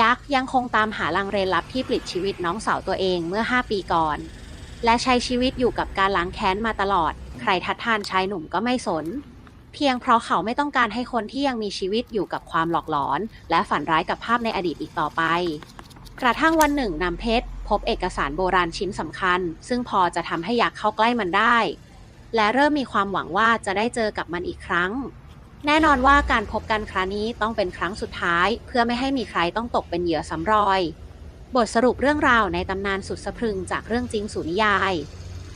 ยักษ์ยังคงตามหาลังเรนลับที่ปลิดชีวิตน้องสาวตัวเองเมื่อ 5 ปีก่อน และใช้ชีวิตอยู่กับการล้างแค้นมาตลอด ใครทัดทานชายหนุ่มก็ไม่สน เพียงเพราะเขาไม่ต้องการให้คนที่ยังมีชีวิตอยู่กับความหลอกหลอน และฝันร้ายกับภาพในอดีตอีกต่อไป กระทั่งวันหนึ่งนำเพชรพบเอกสารโบราณชิ้นสำคัญ ซึ่งพอจะทำให้อยากเข้าใกล้มันได้ และเริ่มมีความหวังว่าจะได้เจอกับมันอีกครั้ง แน่นอนว่าการพบกันครั้งนี้ต้องเป็นครั้งสุดท้าย เพื่อไม่ให้มีใครต้องตกเป็นเหยื่อซ้ำรอย บทสรุปเรื่องราวในตำนานสุดสะพรึงจากเรื่องจริงสู่นิยาย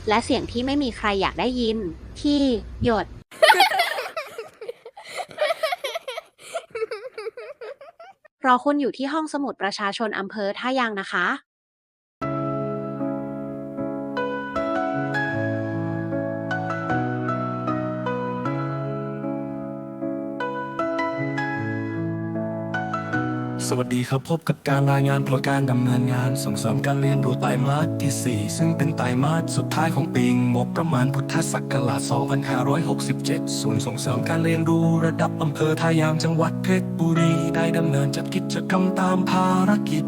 และเสียงที่ไม่มีใครอยากได้ยิน ที่หยด รอคุณอยู่ที่ห้องสมุดประชาชนอำเภอท่ายางนะคะ สวัสดีครับพบกับการรายงานโปรการดำเนินงานส่งเสริมการเรียนรู้ไตรมาสที่ 4 ซึ่งเป็นไตรมาสสุดท้ายของปีงบประมาณพุทธศักราช 2567 ศูนย์ส่งเสริมการเรียนรู้ระดับอำเภอท่ายามจังหวัดเพชรบุรี ได้ดำเนินจัดกิจกรรมตามภารกิจ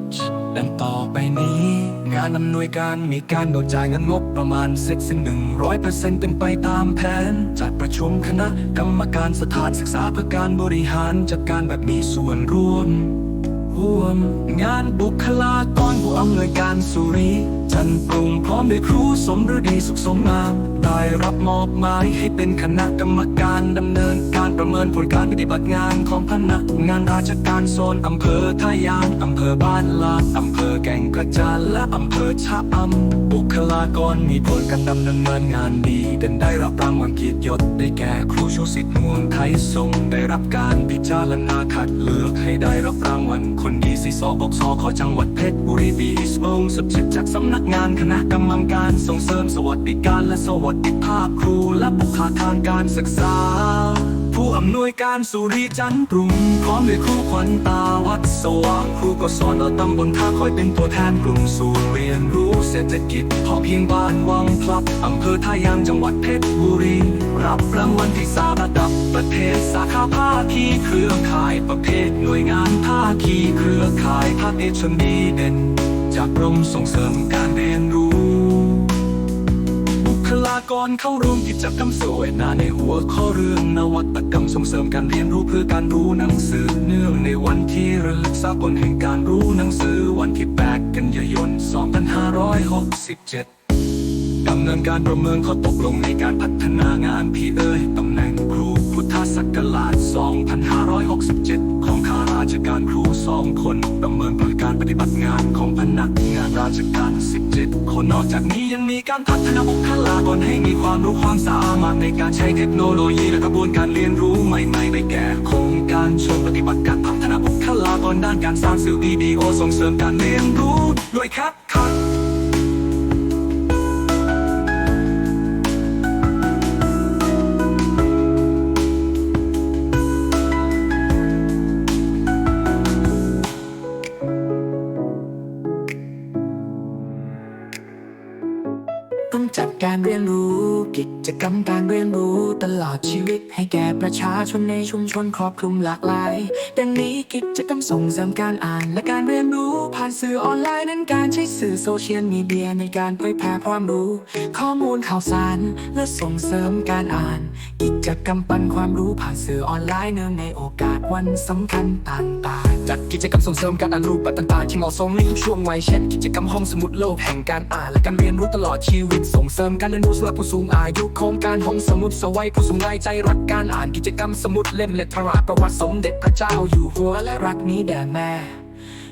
ดังต่อไปนี้ งานอำนวยการมีการโดจ่ายเงินงบประมาณเสร็จสิ้นหนึ่งร้อยเปอร์เซ็นต์เป็นไปตามแผน จัดประชุมคณะกรรมการสถานศึกษาเพื่อการบริหารจัดการแบบมีส่วนร่วม รวมงานบุคลากรผู้อำนวยการสุริ จันทร์ปรุงพร้อมด้วยครูสมฤดีสุขสมงาม ได้รับมอบหมายให้เป็นคณะกรรมการดำเนินการประเมินผลการปฏิบัติงานของพนักงานราชการโซนอำเภอท่ายางอำเภอบ้านลาดอำเภอแก่งกระจานและอำเภอชะอำบุคลากรมีผลการดำเนินงานดีเด่นได้รับรางวัลเกียรติยศได้แก่ครูชูสิทธิ์นวลไทยทรงได้รับการพิจารณาคัดเลือกให้ได้รับรางวัลคนดีสีสอบกสขอจังหวัดเพชรบุรีบีสวงสุดจากสำนักงานคณะกรรมการส่งเสริมสวัสดิการและสวัสดิภาพครูและบุคลากรการศึกษา ผู้อำนวยการสุริจันทร์ปรุงพร้อมด้วยครูขวัญตาวัดสว่างครูก็สอนเราตำบลท่าคอยเป็นตัวแทนกลุ่มศูนย์เรียนรู้เศรษฐกิจพอเพียงบ้านวังพลับอำเภอท่ายางจังหวัดเพชรบุรีรับรางวัลที่สาระดับประเทศสาขาภาคีเครือข่ายประเภทหน่วยงานภาคีเครือข่ายภาคเอกชนดีเด่น จากกรมส่งเสริมการเรียนรู้ บุคลากรเข้าร่วมกิจกรรมสวยนาในหัวข้อเรื่องนวัตกรรมส่งเสริมการเรียนรู้เพื่อการรู้หนังสือเนื่องในวันที่ระลึกสากลแห่งการรู้หนังสือวันที่ 8 กันยายน 2567ดำเนินการประเมินข้อตกลงในการพัฒนางานพี่เอ๋ยตำแหน่งครูพุทธศักราช 2567 ของข้า ราชการครูสองคนประเมินผลการปฏิบัติงานของพนักงานราชการ 17 คนนอกจากนี้ยังมีการพัฒนาบุคลากรให้มีความรู้ความสามารถในการใช้เทคโนโลยีและกระบวนการเรียนรู้ใหม่ๆไปแก่โครงการชมปฏิบัติการพัฒนาบุคลากรด้านการสร้างสื่อวิดีโอส่งเสริมการเรียนรู้ด้วยครับครับ ต้องจัดการเรียนรู้ กิจกรรมการเรียนรู้ตลอดชีวิต ให้แก่ประชาชนในชุมชนครอบคลุมหลากหลายดังนี้กิจกรรมส่งเสริมการอ่านและการเรียนรู้ ผ่านสื่อออนไลน์นั้นการใช้สื่อโซเชียลมีเดียในการเผยแพร่ความรู้ ข้อมูลข่าวสาร และส่งเสริมการอ่าน กิจกรรมปันความรู้ผ่านสื่อออนไลน์เนื่องในโอกาสวันสำคัญต่างๆจัดกิจกรรมส่งเสริมการอ่านรูปแบบต่างๆ ที่เหมาะสมในทุกช่วงวัยเช่น กิจกรรมห้องสมุดโลกแห่งการอ่านและการเรียนรู้ตลอดชีวิตส่งเสริมการเรียนรู้สำหรับผู้สูงอายุโครงการห้องสมุดสวัยผู้สูงวัยใจรักการอ่านกิจกรรมสมุดเล่มเล็ตราประวัติสมเด็จพระเจ้าอยู่หัวและรักนี้แด่แม่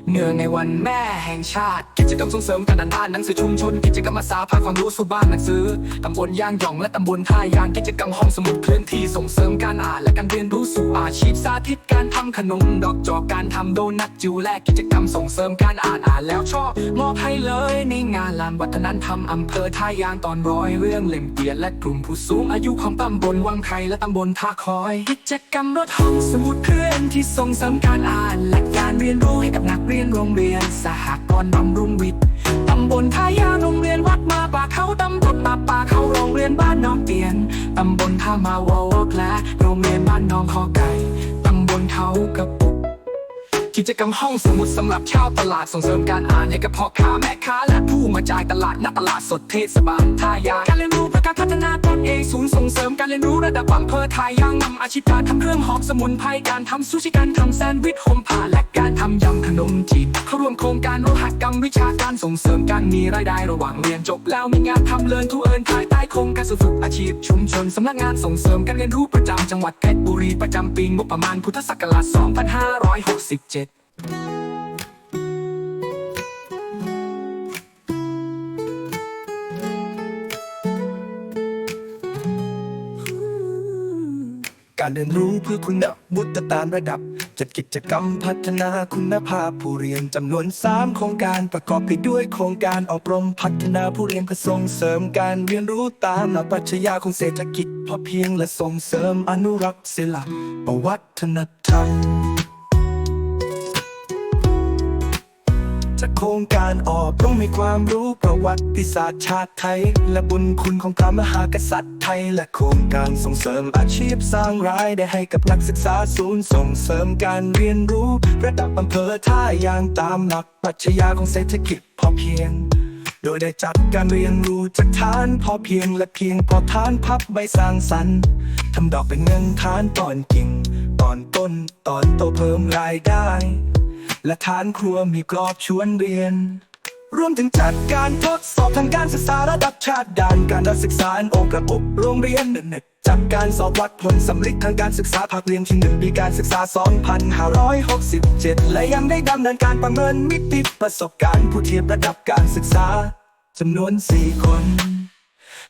เนื่องในวันแม่แห่งชาติ กิจกรรมส่งเสริมการอ่านบ้านหนังสือชุมชน กิจกรรมอาสาพาความรู้สู่บ้านหนังสือตำบลย่างหย่องและตำบลท่ายางกิจกรรมห้องสมุดเคลื่อนที่ส่งเสริมการอ่านและการเรียนรู้สู่อาชีพสาธิตการทำขนมดอกจอกการทำโดนัทจิวและกิจกรรมส่งเสริมการอ่านอ่านแล้วชอบมอบให้เลยในงานลานวัฒนธรรมอำเภอท่ายางตอนร้อยเรื่องเล่มเกียรและกลุ่มผู้สูงอายุของตำบลวังไทยและตำบลท่าคอย กิจกรรมรถห้องสมุดเคลื่อนที่ส่งเสริมการอ่านและการเรียนรู้ให้กับนักเรียนเรียนโรงเรียน สหกรณ์บำรุงวิทย์ตำบลท่ายาโรงเรียนวัดมาป่าเขาตำบลมาป่าเขาโรงเรียนบ้านน้องเตียนตำบลท่ามาวอวกและโรงเรียนบ้านน้องคอไก่ตำบลเขากระปุ กิจกรรมห้องสมุดสำหรับชาวตลาดส่งเสริมการอ่านให้กับพ่อค้าแม่ค้า และผู้มาจ่ายตลาดณตลาดสดเทศบาลทายางการเรียนรู้เพื่อการพัฒนาตนเองศูนย์ส่งเสริมการเรียนรู้ระดับอำเภอทายางนำอาชีพการทำเครื่องหอมสมุนไพรการทำซูชิการทำแซนด์วิชโฮมผ่าและการทำยำขนมจีบเข้าร่วมโครงการโลหกรรมวิชาการส่งเสริมการมีรายได้ระหว่างเรียนจบ แล้วมีงานทำเลินทุเอินภายใต้โครงการฝึกอาชีพชุมชนสำนักงานส่งเสริมการเรียนรู้ประจำจังหวัดเพชรบุรีประจำปีงบประมาณพุทธศักราช 2567 การเรียนรู้เพื่อคุณวุฒิตามระดับ จัดกิจกรรมพัฒนาคุณภาพผู้เรียนจำนวน 3 โครงการประกอบไปด้วยโครงการอบรมพัฒนาผู้เรียนเพื่อส่งเสริมการเรียนรู้ตามหลักปรัชญาของเศรษฐกิจพอเพียงและส่งเสริมอนุรักษ์ศิลปวัฒนธรรม ครงการออกต้องมีความรู้ประวัติศาสตร์ชาติไทย และบุญคุณของพระมหากษัตริย์ไทย และโครงการส่งเสริมอาชีพสร้างรายได้ให้กับนักศึกษาศูนย์ส่งเสริมการเรียนรู้ ระดับอำเภอท่ายางตามหลักปรัชญาของเศรษฐกิจพอเพียงโดยได้จัดการเรียนรู้จากฐานพอเพียงและเพียงพอฐานพับใบสร้างสรรค์ทำดอกเป็นเงินฐานตอนกิ่ง ตอนต้นตอนโตเพิ่มรายได้ และฐานครัวมีกรอบชวนเรียน รวมถึงจัดการทดสอบทางการศึกษาระดับชาติด้านการศึกษาโอกระบบโรงเรียนเน็ตจัดการสอบวัดผลสำลิดทางการศึกษาภาคเรียนที่หนึ่งปีการศึกษา 2567 และยังได้ดำเนินการประเมินมิติประสบการณ์ผู้เทียบระดับการศึกษาจำนวน 4 คน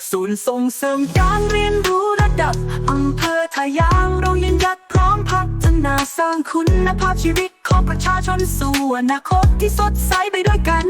ศูนย์ส่งเสริมการเรียนรู้ระดับอำเภอทายางเรายืนยัดพร้อมพัฒ นาสร้างคุณภาพชีวิตของประชาชนสู่อนาคตที่สดใสไปด้วยกัน